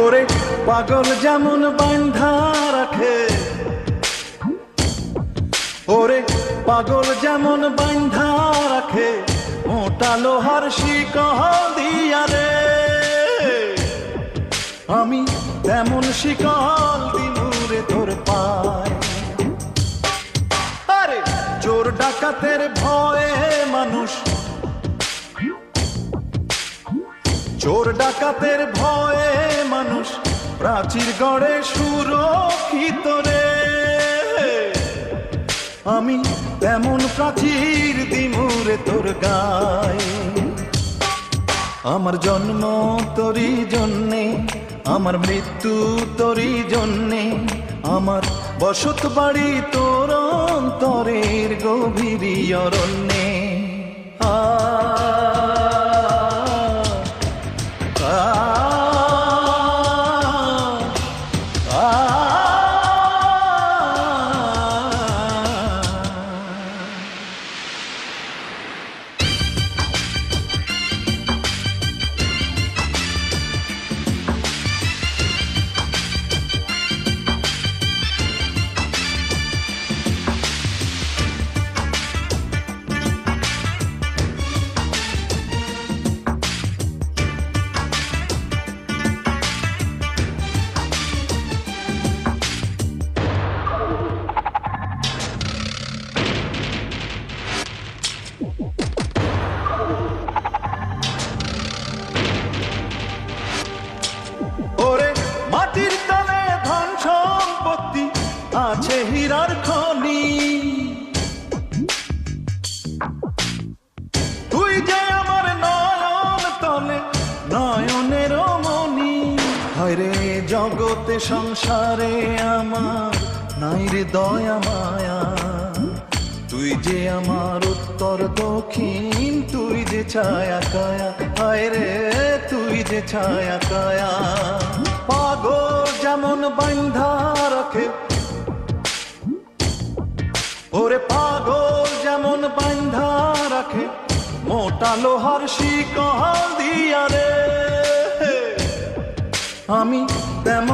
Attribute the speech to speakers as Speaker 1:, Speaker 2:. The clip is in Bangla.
Speaker 1: ওরে পাগল যেমন বান্ধা রাখে। ওরে পাগল যেমন বান্ধা রাখে, মোটা লোহার শিকল দিয়া রে। আমি তেমন শিকল দিনুরে তোর পায়। আরে চোর ডাকাতের ভয়ে মানুষ চোর ডাকাতের ভয়ে মানুষ প্রাচীর গড়ে সুরক্ষিত রে। আমি তেমন প্রাচীর দিমুরে তোর গায়ে। আমার জন্ম তোরই জন্যে, আমার মৃত্যু তোরই জন্যে, আমার বসত বাড়ি তোর অন্তরের গভীর অরণ্যে। আ আ জগতে সংসারে আমার নাই রে দয়া মায়া। তুই যে আমার উত্তর দক্ষিণ, তুই যে ছায়া কায়া, হায় রে, তুই যে ছায়া কায়া। পাগল যেমন বান্ধা রাখে। ওরে পাগল যেমন বান্ধা রাখে, মোটা লোহার শিকল দিয়া রে। আমি তেমন শিকল দিব